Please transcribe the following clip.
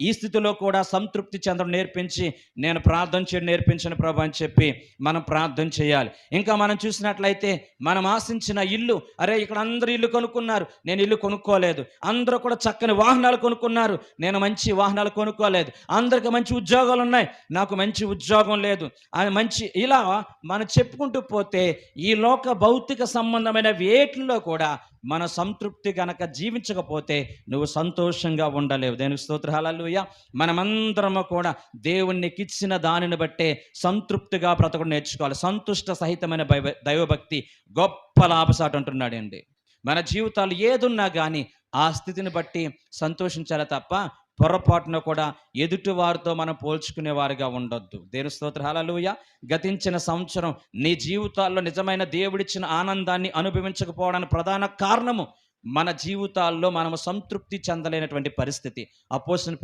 ఈ స్థితిలో కూడా సంతృప్తి చెందడం నేర్పించి నేను ప్రార్థన చేయడం నేర్పించిన ప్రభు అని చెప్పి మనం ప్రార్థన చేయాలి. ఇంకా మనం చూసినట్లయితే మనం ఆశించిన ఇల్లు అరే ఇక్కడ అందరూ ఇల్లు కొనుక్కున్నారు నేను ఇల్లు కొనుక్కోలేదు. అందరూ కూడా చక్కని వాహనాలు కొనుక్కున్నారు నేను మంచి వాహనాలు కొనుక్కోలేదు. అందరికి మంచి ఉద్యోగాలు ఉన్నాయి నాకు మంచి ఉద్యోగం లేదు. అది మంచి ఇలా మనం చెప్పుకుంటూ పోతే ఈ లోక భౌతిక సంబంధమైన వేటిల్లో కూడా మన సంతృప్తి గనక జీవించకపోతే నువ్వు సంతోషంగా ఉండలేవు. దేనికి స్తోత్ర. మనమందరము కూడా దేవునికి ఇచ్చిన దానిని బట్టే సంతృప్తిగా బ్రతకడం నేర్చుకోవాలి. సంతుష్ట సహితమైన దైవభక్తి గొప్ప లాభసాట అంటున్నాడండి. మన జీవితాలు ఏదున్నా కానీ ఆ స్థితిని బట్టి సంతోషించాలి తప్ప పొరపాటున కూడా ఎదుటి వారితో మనం పోల్చుకునే వారిగా ఉండొద్దు. దేని స్తోత్ర. హల్లెలూయా. గతించిన సంవత్సరం నీ జీవితాల్లో నిజమైన దేవుడిచ్చిన ఆనందాన్ని అనుభవించకపోవడానికి ప్రధాన కారణము మన జీవితాల్లో మనము సంతృప్తి చెందలేనటువంటి పరిస్థితి. అపోసిన